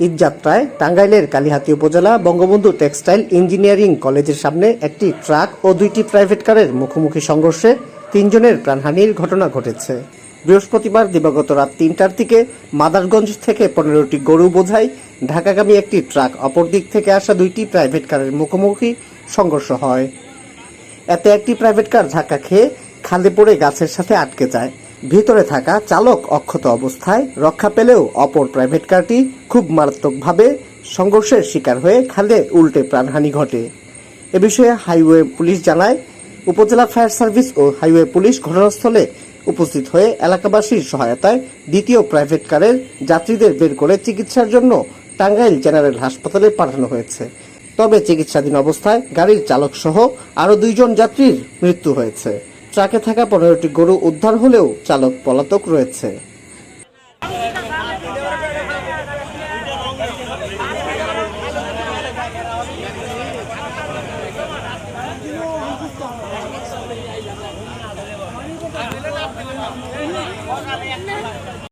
ঈদযাত্রায় টাঙ্গাইলের কালিহাতী উপজেলা Bangabandhu textile engineering কলেজের সামনে একটি ট্রাক ও দুইটি প্রাইভেট কারের মুখোমুখি সংঘর্ষে তিনজনের প্রাণহানির ঘটনা ঘটেছে। বৃহস্পতিবার দিবাগত রাত তিনটার দিকে মাদারগঞ্জ থেকে পনেরোটি গরু বোঝাই ঢাকাগামী একটি ট্রাক অপর দিক থেকে আসা দুইটি প্রাইভেট কারের মুখোমুখি সংঘর্ষ হয়। এতে একটি প্রাইভেট কার ধাক্কা খেয়ে খালে পড়ে গাছের সাথে আটকে যায়। ভিতরে থাকা চালক অক্ষত অবস্থায় রক্ষা পেলেও অপর প্রাইভেট কারটি খুব মারাত্মকভাবে সংঘর্ষের শিকার হয়ে খালে উল্টে প্রাণহানি ঘটে। এ বিষয়ে হাইওয়ে পুলিশ জানায়, উপজেলা ফায়ার সার্ভিস ও হাইওয়ে পুলিশ ঘটনাস্থলে উপস্থিত হয়ে এলাকাবাসীর সহায়তায় দ্বিতীয় প্রাইভেট কারের যাত্রীদের বের করে চিকিৎসার জন্য টাঙ্গাইল জেনারেল হাসপাতালে পাঠানো হয়েছে। তবে চিকিৎসাধীন অবস্থায় গাড়ির চালক সহ আরও দুইজন যাত্রীর মৃত্যু হয়েছে। ট্রাকে থাকা পনেরোটি গরু উদ্ধার হলেও চালক পলাতক রয়েছে।